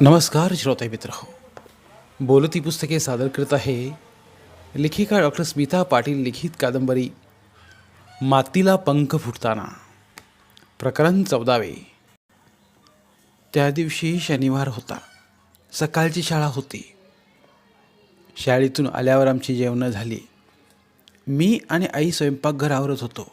नमस्कार श्रोते मित्र हो. बोलती पुस्तके सादर करत आहे लेखिका डॉक्टर स्मिता पाटील लिखित कादंबरी मातीला पंख फुटताना प्रकरण चौदावे. त्या दिवशी शनिवार होता. सकाळची शाळा होती. शाळेतून आल्यावर आमची जेवणं झाली. मी आणि आई स्वयंपाकघर आवरत होतो.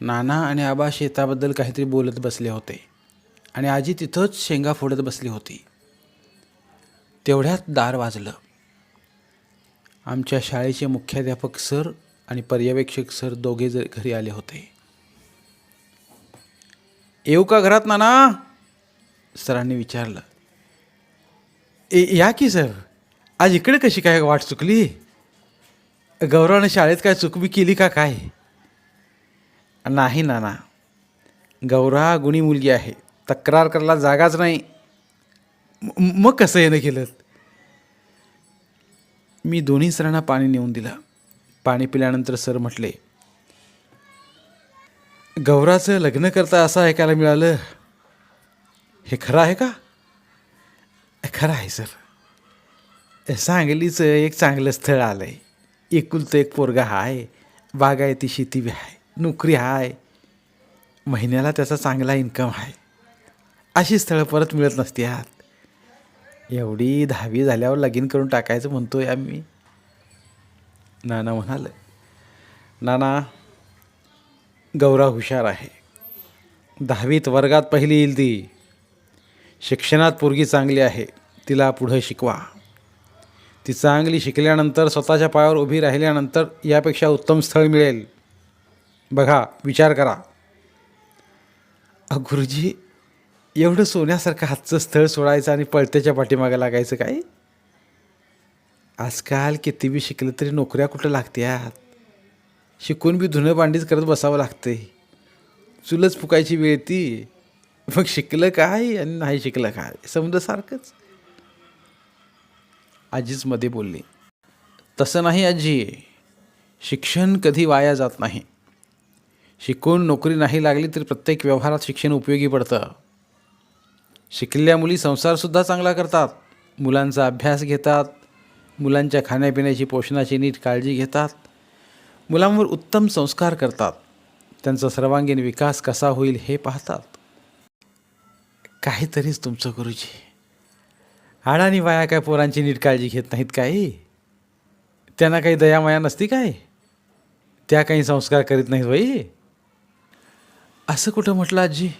नाना आणि आबा शेताबद्दल काहीतरी बोलत बसले होते. आणि आजी तिथंच शेंगा फोडत बसली होती. तेवढ्यात दार वाजलं. आमच्या शाळेचे मुख्याध्यापक सर आणि पर्यवेक्षक सर दोघे जर घरी आले होते. येऊ का घरात नाना? सरांनी विचारलं. ए या की सर? आज इकडे कशी काय वाट चुकली? गौरवाने शाळेत काय चुकबी केली का काय? नाही नाना. गौरा गुणी मुलगी आहे. तक्रार करायला जागाच नाही. मग कसं येणं केलं मी दोन्ही सरांना पाणी नेऊन दिलं. पाणी पिल्यानंतर सर म्हटले गौराचं लग्न करता असं ऐकायला मिळालं. हे खरं आहे का? खरं आहे सर. सांगलीचं एक चांगलं स्थळ आलं आहे एकुलतं एक पोरगा आहे बागायती शेती बी आहे नोकरी आहे महिन्याला त्याचा चांगला इन्कम आहे अशी स्थळं परत मिळत नसती एवढी दहावी झाल्यावर लगीन करून टाकायचं म्हणतोय आम्ही. नाना म्हणालं नाना गौरा हुशार आहे. दहावीत वर्गात पहिली येईल ती. शिक्षणात पोरगी चांगली आहे तिला पुढं शिकवा. ती चांगली शिकल्यानंतर स्वतःच्या पायावर उभी राहिल्यानंतर यापेक्षा उत्तम स्थळ मिळेल. बघा विचार करा. गुरुजी एवढं सोन्यासारखं हातचं स्थळ सोडायचं आणि पळत्याच्या पाठीमागं लागायचं काय? आजकाल किती बी शिकलं तरी नोकऱ्या कुठं लागत्यात? शिकून बी धुणं भांडीच करत बसावं लागतंय. चुलच फुकायची वेळ ती मग शिकलं काय आणि नाही शिकलं काय? समजा सारखंच. आजीच मध्ये बोलली तसं नाही आजी. शिक्षण कधी वाया जात नाही. शिकून नोकरी नाही लागली तरी प्रत्येक व्यवहारात शिक्षण उपयोगी पडतं. शिकलेल्या मुली संसारसुद्धा चांगला करतात. मुलांचा अभ्यास घेतात. मुलांच्या खाण्यापिण्याची पोषणाची नीट काळजी घेतात. मुलांवर उत्तम संस्कार करतात. त्यांचा सर्वांगीण विकास कसा होईल हे पाहतात. काहीतरीच तुमचं गुरुजी. हाडानी वाया काय पोरांची नीट काळजी घेत नाहीत काही? त्यांना काही दयामाया नसती काय? त्या काही संस्कार करीत नाहीत बाई. असं कुठं म्हटलं आजी?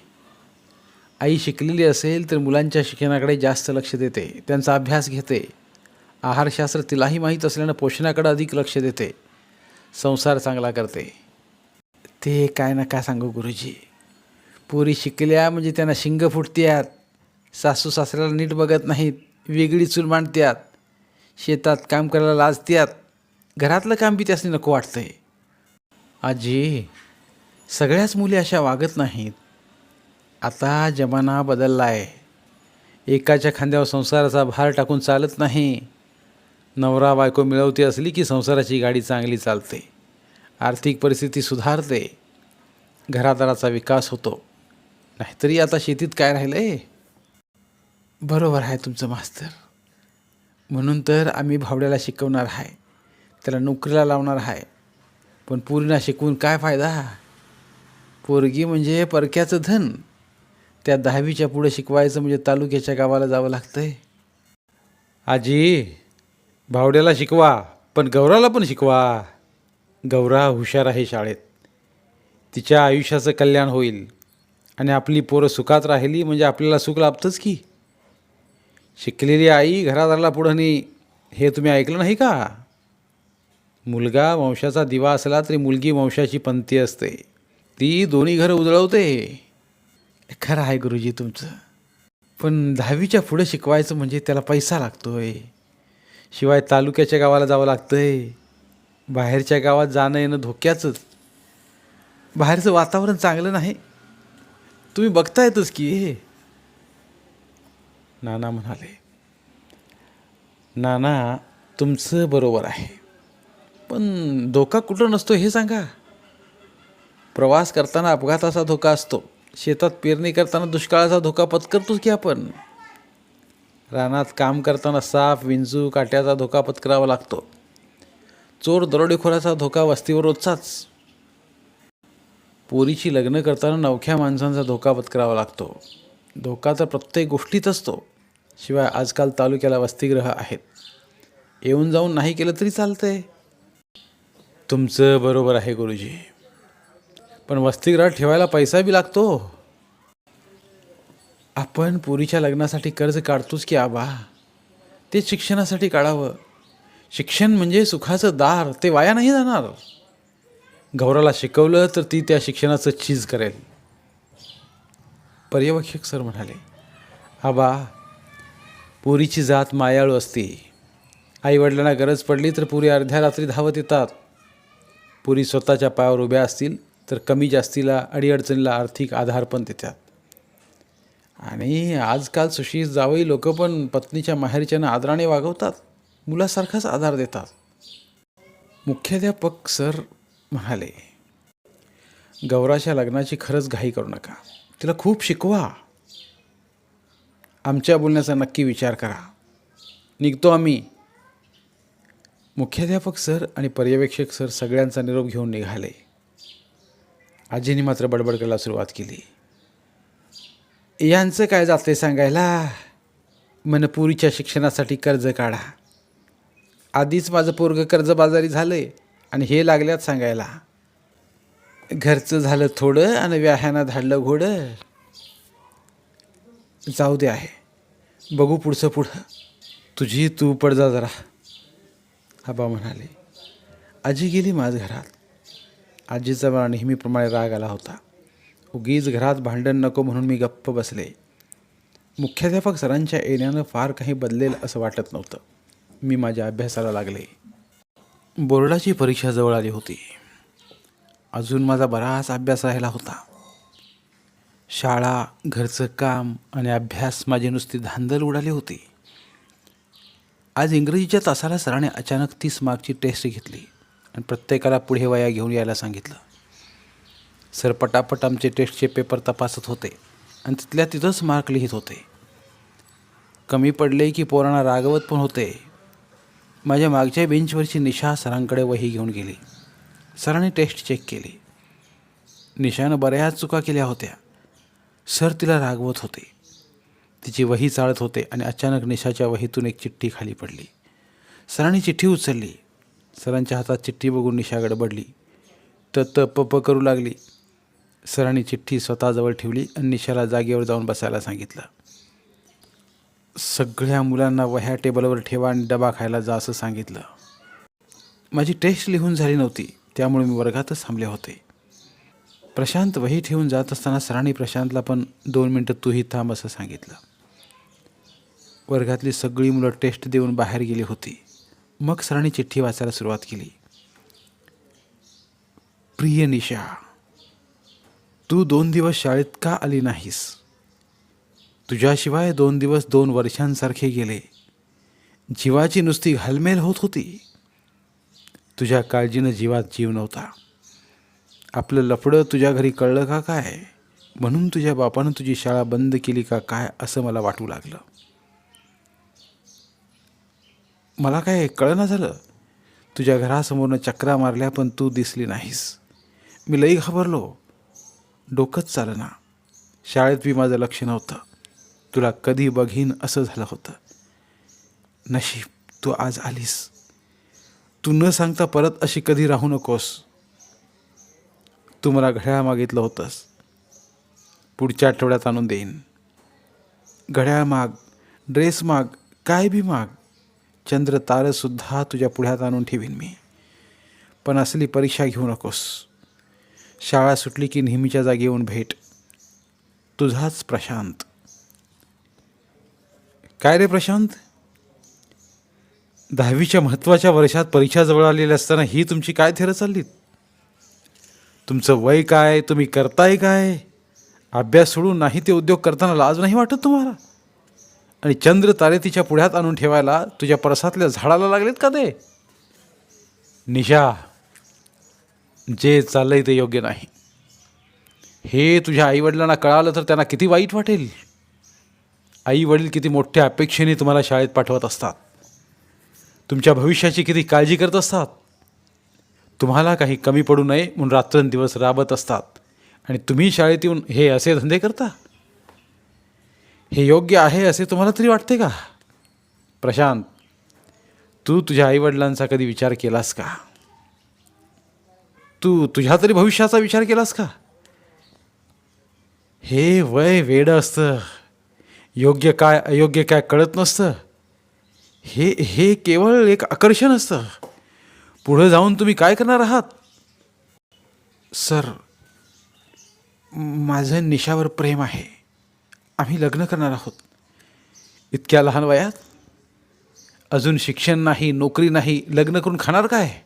आई शिकलेली असेल तर मुलांच्या शिक्षणाकडे जास्त लक्ष देते त्यांचा अभ्यास घेते. आहारशास्त्र तिलाही माहीत असल्यानं पोषणाकडे अधिक लक्ष देते. संसार चांगला करते. ते काय ना काय सांगू गुरुजी. पोरी शिकल्या म्हणजे त्यांना शिंग फुटत्यात. सासू सासऱ्याला नीट बघत नाहीत वेगळी चूल मांडत्यात. शेतात काम करायला लाजत्यात. घरातलं काम बी त्यासनी नको वाटतंय. आजी सगळ्याच मुली अशा वागत नाहीत. आता जमाना बदलला आहे एकाच्या खांद्यावर संसाराचा भार टाकून चालत नाही. नवरा बायको मिळवती असली की संसाराची गाडी चांगली चालते. आर्थिक परिस्थिती सुधारते. घरादाराचा विकास होतो. नाहीतरी आता शेतीत काय राहिलं आहे बरोबर आहे तुमचं मास्तर. म्हणून तर आम्ही भावड्याला शिकवणार आहे. त्याला नोकरीला लावणार आहे. पण पूर्ण शिकवून काय फायदा? पोरगी म्हणजे परक्याचं धन. त्या दहावीच्या पुढे शिकवायचं म्हणजे तालुक्याच्या गावाला जावं लागतंय. आजी भावड्याला शिकवा पण गौराला पण शिकवा. गौरा हुशार आहे शाळेत. तिच्या आयुष्याचं कल्याण होईल. आणि आपली पोरं सुखात राहिली म्हणजे आपल्याला सुख लाभतंच की. शिकलेली आई घरादाराला पुढं नाही हे तुम्ही ऐकलं नाही का? मुलगा वंशाचा दिवा असला तरी मुलगी वंशाची पंथी असते. ती दोन्ही घरं उजळवते. खरं आहे गुरुजी तुमचं. पण दहावीच्या पुढे शिकवायचं म्हणजे त्याला पैसा लागतोय. शिवाय तालुक्याच्या गावाला जावं लागतंय. बाहेरच्या गावात जाणं येणं धोक्याचंच. बाहेरचं वातावरण चांगलं नाही. तुम्ही बघतायतच की नाना म्हणाले नाना तुमचं बरोबर आहे. पण धोका कुठं नसतो हे सांगा. प्रवास करताना अपघाताचा धोका असतो. शेतात पेरणी करताना दुष्काळाचा धोका पत्करतोच की आपण? रानात काम करताना साप विंचू काट्याचा धोका पत्करावा लागतो. चोर दरोडेखोराचा धोका वस्तीवर रोजचाच. पोरीची लग्न करताना नवख्या माणसांचा धोका पत्करावा लागतो. धोका तर प्रत्येक गोष्टीत असतो. शिवाय आजकाल तालुक्याला वसतिगृह आहेत. येऊन जाऊन नाही केलं तरी चालतंय. तुमचं बरोबर आहे गुरुजी. पण वसतिगृहात ठेवायला पैसा बी लागतो. आपण पुरीच्या लग्नासाठी कर्ज काढतोच की आबा. ते शिक्षणासाठी काढावं. शिक्षण म्हणजे सुखाचं दार ते वाया नाही जाणार. गौराला शिकवलं तर ती त्या शिक्षणाचं चीज करेल. पर्यवेक्षक सर म्हणाले आबा पुरीची जात मायाळू असते. आईवडिलांना गरज पडली तर पुरी अर्ध्या रात्री धावत येतात. पुरी स्वतःच्या पायावर उभ्या असतील तर कमी जास्तीला अडीअडचणीला आर्थिक आधार पण देतात. आणि आजकाल सुशील जावई लोक पण पत्नीच्या माहेरच्यानं आदराने वागवतात. मुलासारखाच आधार देतात. मुख्याध्यापक सर म्हणाले गौराच्या लग्नाची खरंच घाई करू नका. तिला खूप शिकवा. आमच्या बोलण्याचा नक्की विचार करा. निघतो आम्ही. मुख्याध्यापक सर आणि पर्यवेक्षक सर सगळ्यांचा निरोप घेऊन निघाले. आजीने मात्र बडबड करायला सुरुवात केली. यांचं काय जाते सांगायला? मनपुरीच्या शिक्षणासाठी कर्ज काढा. आधीच माझं पोरग कर्जबाजारी झालं आहे आणि हे लागल्यात सांगायला. घरचं झालं थोडं आणि व्याह्यानं धाडलं घोडं. जाऊ दे आहे. बघू पुढचं पुढं. तुझी तू पड जा जरा. आबा म्हणाले आजी गेली माझ घरात. आजीचा मला नेहमीप्रमाणे राग आला होता. उगीच घरात भांडण नको म्हणून मी गप्प बसले. मुख्याध्यापक सरांच्या येण्यानं फार काही बदलेल असं वाटत नव्हतं. मी माझ्या अभ्यासाला लागले. बोर्डाची परीक्षा जवळ आली होती. अजून माझा बराच अभ्यास राहिला होता. शाळा घरचं काम आणि अभ्यास माझी नुसती धांदल उडाली होती. आज इंग्रजीच्या तासाला सराने अचानक तीस मार्कची टेस्ट घेतली. आणि प्रत्येकाला पुढे वया घेऊन यायला सांगितलं. सर पटापट आमचे टेस्टचे पेपर तपासत होते आणि तिथल्या तिथंच मार्क लिहित होते. कमी पडले की पोरांना रागवत पण होते. माझ्या मागच्या बेंचवरची निशा सरांकडे वही घेऊन गेली. सरांनी टेस्ट चेक केली. निशानं बऱ्याच चुका केल्या होत्या. सर तिला रागवत होते. तिची वही चाळत होते आणि अचानक निशाच्या वहीतून एक चिठ्ठी खाली पडली. सरांनी चिठ्ठी उचलली. सरांच्या हातात चिठ्ठी बघून निशाकडे बडली त त प प करू लागली. सरांनी चिठ्ठी स्वतःजवळ ठेवली आणि निशाला जागेवर जाऊन बसायला सांगितलं. सगळ्या मुलांना वह्या टेबलवर ठेवा आणि डबा खायला जा असं सांगितलं. माझी टेस्ट लिहून झाली नव्हती त्यामुळे मी वर्गातच थांबले होते. प्रशांत वही ठेवून जात असताना सरांनी प्रशांतला पण दोन मिनटं तूही थांब असं सांगितलं. वर्गातली सगळी मुलं टेस्ट देऊन बाहेर गेली होती. मग सरांनी चिठ्ठी वाचायला सुरुवात केली. प्रिय निशा तू दोन दिवस शाळेत का आली नाहीस? तुझ्याशिवाय दोन दिवस दोन वर्षांसारखे गेले. जीवाची नुसती घालमेल होत होती. तुझ्या काळजीनं जीवात जीव नव्हता. आपलं लफडं तुझ्या घरी कळलं का काय? म्हणून तुझ्या बापानं तुझी शाळा बंद केली का काय असं मला वाटू लागलं. मला काय कळना झालं? तुझ्या घरासमोरनं चक्रा मारल्या पण तू दिसली नाहीस. मी लई घाबरलो. डोकंच चालना. शाळेत बी माझं लक्ष नव्हतं. तुला कधी बघीन असं झालं होतं. नशीब तू आज आलीस. तू न सांगता परत अशी कधी राहू नकोस. तू मला घड्याळ मागितलं होतंस. पुढच्या आठवड्यात आणून देईन. घड्याळ माग ड्रेस माग काय बी माग. चंद्र तारंसुद्धा तुझ्या पुढ्यात आणून ठेवीन मी. पण असली परीक्षा घेऊ नकोस. शाळा सुटली की नेहमीच्या जागी येऊन भेट. तुझाच प्रशांत. काय रे प्रशांत? दहावीच्या महत्त्वाच्या वर्षात परीक्षा जवळ आलेली असताना ही तुमची काय थेरं चाललीत तुमचं वय काय? तुम्ही करताय काय? अभ्यास सोडून नाही ते उद्योग करताना लाज नाही वाटत तुम्हाला? आणि चंद्र तारे तिच्या पुढ्यात आणून ठेवायला तुझ्या परसातल्या झाडाला लागलेत का ते? निशा जे चाललंय ते योग्य नाही. हे तुझ्या आईवडिलांना कळालं तर त्यांना किती वाईट वाटेल. आई वडील किती मोठ्या अपेक्षेने तुम्हाला शाळेत पाठवत असतात. तुमच्या भविष्याची किती काळजी करत असतात. तुम्हाला काही कमी पडू नये म्हणून रात्रंदिवस राबत असतात. आणि तुम्ही शाळेत येऊन हे असे धंदे करता? हे योग्य आहे असे तुम्हाला तरी वाटते का? प्रशांत तू तुझ्या आईवडिलांचा कधी विचार केलास का? तू तुझ्या तरी भविष्याचा विचार केलास का? हे वय वेडं असतं. योग्य काय अयोग्य काय कळत नसतं. हे हे केवळ एक आकर्षण असतं. पुढं जाऊन तुम्ही काय करणार आहात? सर माझं निशावर प्रेम आहे. आम्ही लग्न करणार आहोत. इतक्या लहान वयात? अजून शिक्षण नाही नोकरी नाही लग्न करून खाणार काय?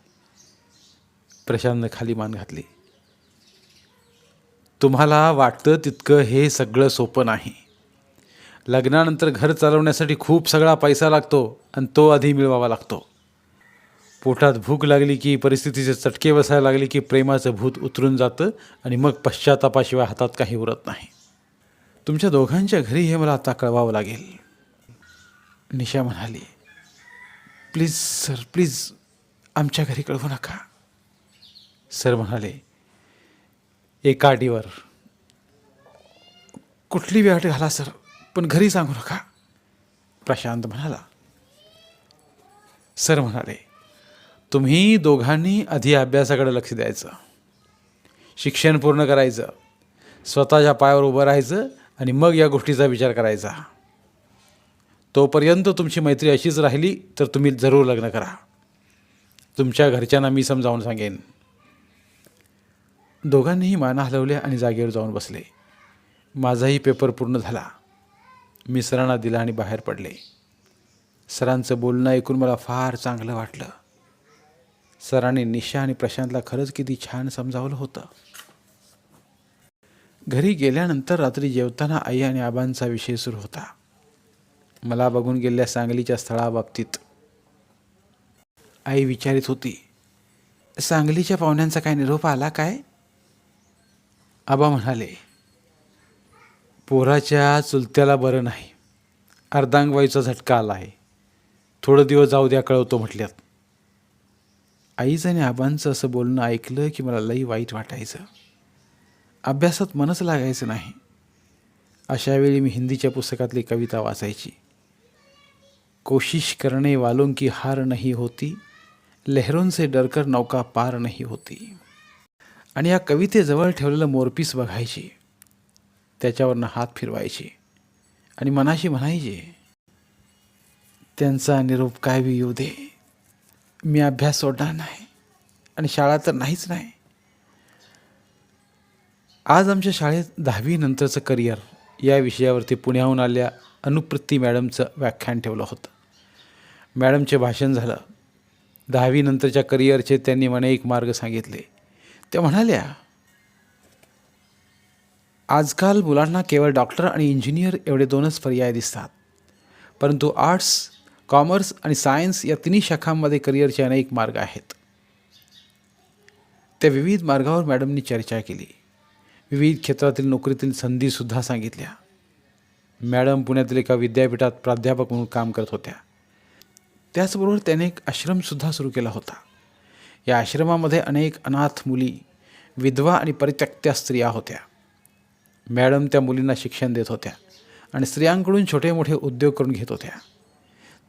प्रशांतनं खाली मान घातली. तुम्हाला वाटतं तितकं हे सगळं सोपं नाही. लग्नानंतर घर चालवण्यासाठी खूप सगळा पैसा लागतो आणि तो आधी मिळवावा लागतो. पोटात भूक लागली की परिस्थितीचे चटके बसायला लागले की प्रेमाचं भूत उतरून जातं आणि मग पश्चातापाशिवाय हातात काही उरत नाही. तुमच्या दोघांच्या घरी हे मला आता कळवावं लागेल. निशा म्हणाली प्लीज सर प्लीज आमच्या घरी कळवू नका. सर म्हणाले एका आडीवर. कुठली वेळ घाला सर पण घरी सांगू नका. प्रशांत म्हणाला. सर म्हणाले तुम्ही दोघांनी आधी अभ्यासाकडे लक्ष द्यायचं. शिक्षण पूर्ण करायचं. स्वतःच्या पायावर उभं राहायचं आणि मग या गोष्टीचा विचार करायचा. तोपर्यंत तुमची मैत्री अशीच राहिली तर तुम्ही जरूर लग्न करा. तुमच्या घरच्यांना मी समजावून सांगेन. दोघांनीही माना हलवल्या आणि जागेवर जाऊन बसले. माझाही पेपर पूर्ण झाला. मी सरांना दिला आणि बाहेर पडले. सरांचं बोलणं ऐकून मला फार चांगलं वाटलं. सरांनी निशा आणि प्रशांतला खरंच किती छान समजावलं होतं. घरी गेल्यानंतर रात्री जेवताना आई आणि आबांचा विषय सुरू होता. मला बघून गेलेल्या सांगलीच्या स्थळाबाबतीत. आई विचारित होती सांगलीच्या पाहुण्यांचा काय निरोप आला काय? आबा म्हणाले पोराच्या चुलत्याला बरं नाही. अर्धांगवाईचा झटका आला आहे. थोडं दिवस जाऊ द्या कळवतो म्हटल्यात. आईचं आणि आबांचं असं बोलणं ऐकलं की मला लई वाईट वाटायचं. अभ्यासात मनच लागायचं नाही. अशावेळी मी हिंदीच्या पुस्तकातली कविता वाचायची. कोशिश करणे वालों की हार नाही होती. लहरोंचे डरकर नौका पार नाही होती. आणि या कवितेजवळ ठेवलेलं मोरपीस बघायची. त्याच्यावरनं हात फिरवायचे. आणि मनाशी म्हणायचे त्यांचा निरोप काय बी येऊ दे. मी अभ्यास सोडणार नाही. आणि शाळा तर नाहीच नाही. आज आमच्या शाळेत दहावीनंतरचं करिअर या विषयावरती पुण्याहून आल्या अनुप्रती मॅडमचं व्याख्यान ठेवलं होतं. मॅडमचे भाषण झालं. दहावीनंतरच्या करिअरचे त्यांनी अनेक एक मार्ग सांगितले. त्या म्हणाल्या आजकाल मुलांना केवळ डॉक्टर आणि इंजिनियर एवढे दोनच पर्याय दिसतात. परंतु आर्ट्स कॉमर्स आणि सायन्स या तिन्ही शाखांमध्ये करिअरचे अनेक मार्ग आहेत. त्या विविध मार्गावर मॅडमनी चर्चा केली. विविध क्षेत्रातील नोकरीतील संधीसुद्धा सांगितल्या. मॅडम पुण्यातील एका विद्यापीठात प्राध्यापक म्हणून काम करत होत्या. त्याचबरोबर त्याने एक आश्रमसुद्धा सुरू केला होता. या आश्रमामध्ये अनेक अनाथ मुली विधवा आणि परित्यक्त्या स्त्रिया होत्या. मॅडम त्या मुलींना शिक्षण देत होत्या आणि स्त्रियांकडून छोटे मोठे उद्योग करून घेत होत्या.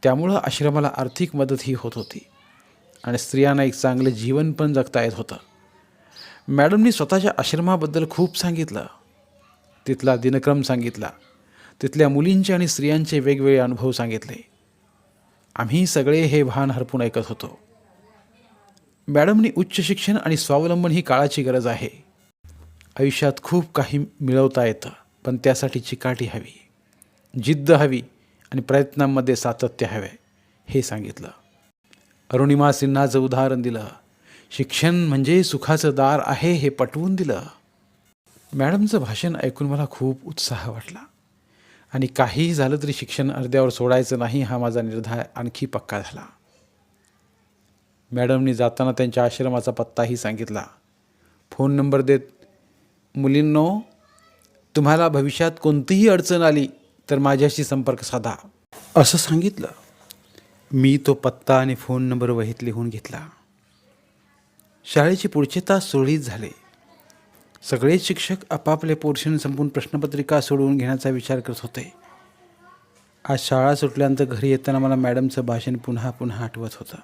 त्यामुळं आश्रमाला आर्थिक मदतही होत होती आणि स्त्रियांना एक चांगलं जीवन पण जगता येत होतं. मॅडमनी स्वतःच्या आश्रमाबद्दल खूप सांगितलं. तिथला दिनक्रम सांगितला. तिथल्या मुलींचे आणि स्त्रियांचे वेगवेगळे अनुभव सांगितले. आम्ही सगळे हे भान हरपून ऐकत होतो. मॅडमनी उच्च शिक्षण आणि स्वावलंबन ही काळाची गरज आहे. आयुष्यात खूप काही मिळवता येतं पण त्यासाठी चिकाटी हवी. जिद्द हवी आणि प्रयत्नांमध्ये सातत्य हवे हे सांगितलं. अरुणिमा सिन्हाचं उदाहरण दिलं. शिक्षण म्हणजे सुखाचं दार आहे हे पटवून दिलं. मॅडमचं भाषण ऐकून मला खूप उत्साह वाटला. आणि काहीही झालं तरी शिक्षण अर्ध्यावर सोडायचं नाही हा माझा निर्धार आणखी पक्का झाला. मॅडमनी जाताना त्यांच्या आश्रमाचा पत्ताही सांगितला. फोन नंबर देत मुलींनो तुम्हाला भविष्यात कोणतीही अडचण आली तर माझ्याशी संपर्क साधा. असं सांगितलं. मी तो पत्ता आणि फोन नंबर वहीत लिहून घेतला. शाळेचे पुढचे तास सुरळीत झाले. सगळेच शिक्षक आपापले पोर्शन संपून प्रश्नपत्रिका सोडवून घेण्याचा विचार करत होते. आज शाळा सुटल्यानंतर घरी येताना मला मॅडमचं भाषण पुन्हा पुन्हा आठवत होतं.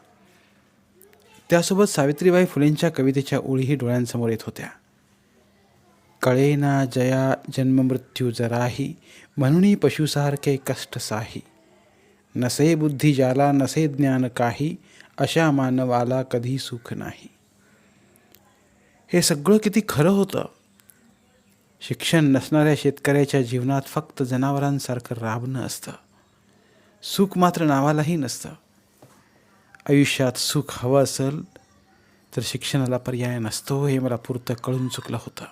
त्यासोबत सावित्रीबाई फुलेंच्या कवितेच्या ओळीही डोळ्यांसमोर येत होत्या. कळेना जया जन्ममृत्यू जराही म्हणूनही पशुसारखे कष्ट साही. नसे बुद्धी ज्याला नसे ज्ञान काही अशा मानवाला कधी सुख नाही. हे सगळं किती खरं होतं? शिक्षण नसणाऱ्या शेतकऱ्याच्या जीवनात फक्त जनावरांसारखं राबणं असतं. सुख मात्र नावालाही नसतं. आयुष्यात सुख हवं असेल तर शिक्षणाला पर्याय नसतो हे मला पुरतं कळून चुकलं होतं.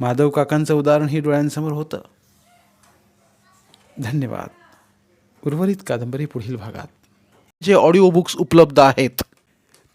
माधव काकांचं उदाहरणही डोळ्यांसमोर होतं. धन्यवाद. उर्वरित कादंबरी पुढील भागात. जे ऑडिओ बुक्स उपलब्ध आहेत